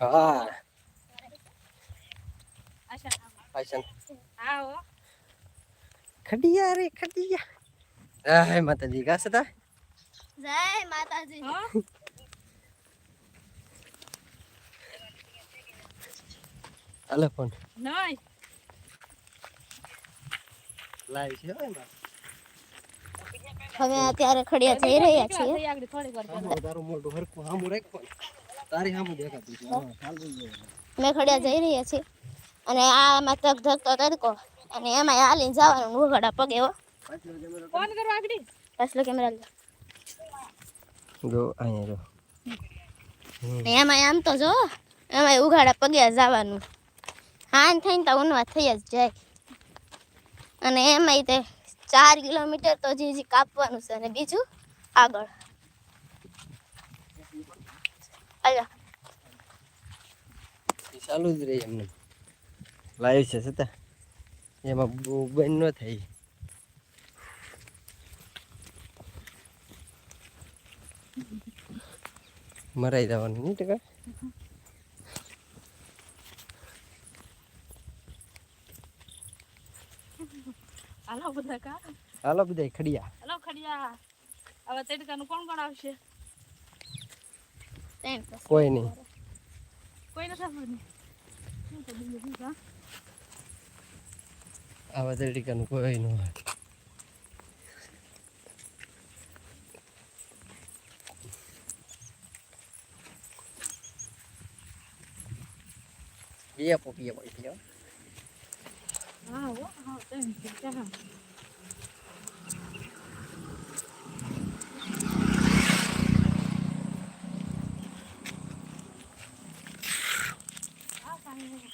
હા આશા પાછળ હા હો ખડિયા રે ખડિયા હા માતાજી ઘાસ હતા જય માતાજી હાલે ફોન. નહીં. લાઈવ છે. હવે અત્યારે ખડિયા જઈ રહ્યા છીએ. તારું મોઢું હરખું સામું રાખ તારી સામું દેખાતું છે. મેં ખડિયા જઈ રહ્યા છીએ. અને આમાં ધક ધક તો તડકો. અને એમાં હાલીને જવાનું ઉઘાડા પગે હો. ફોન કરવા આગળ. પાછલો કેમેરા લે. જો અહીંયા જો. ને એમાં આમ તો જો. એમાં ઉઘાડા પગે જવાનું. હાન થઈને તો ઉનવા થઈ જ જાય. અને એમાંય તે ચાર કિલોમીટર તો જે જે કાપવાનું છે અને બીજું આગળ. ચાલુ જ રહી એમને. લાઈવ છે છતાં. એમાં બહુ બંધ ન થઈ મરાઈ જવાનું નહીં ટકા? હાલો બધા કા હાલો બધા ખડિયા. હાલો ખડિયા. હવે તડકાનું કોણ કોણ આવશે? કોઈ નહીં. કોઈ નથી આવવાનું. આવા તડકાનું કોઈ ન હોય. પડી ગયો હા હો હા તેમ છે ચાલો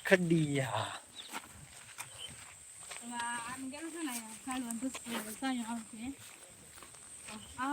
ખડિયા આમ ગેલું છે ને અહીંયા સાડવાનું આવશે આ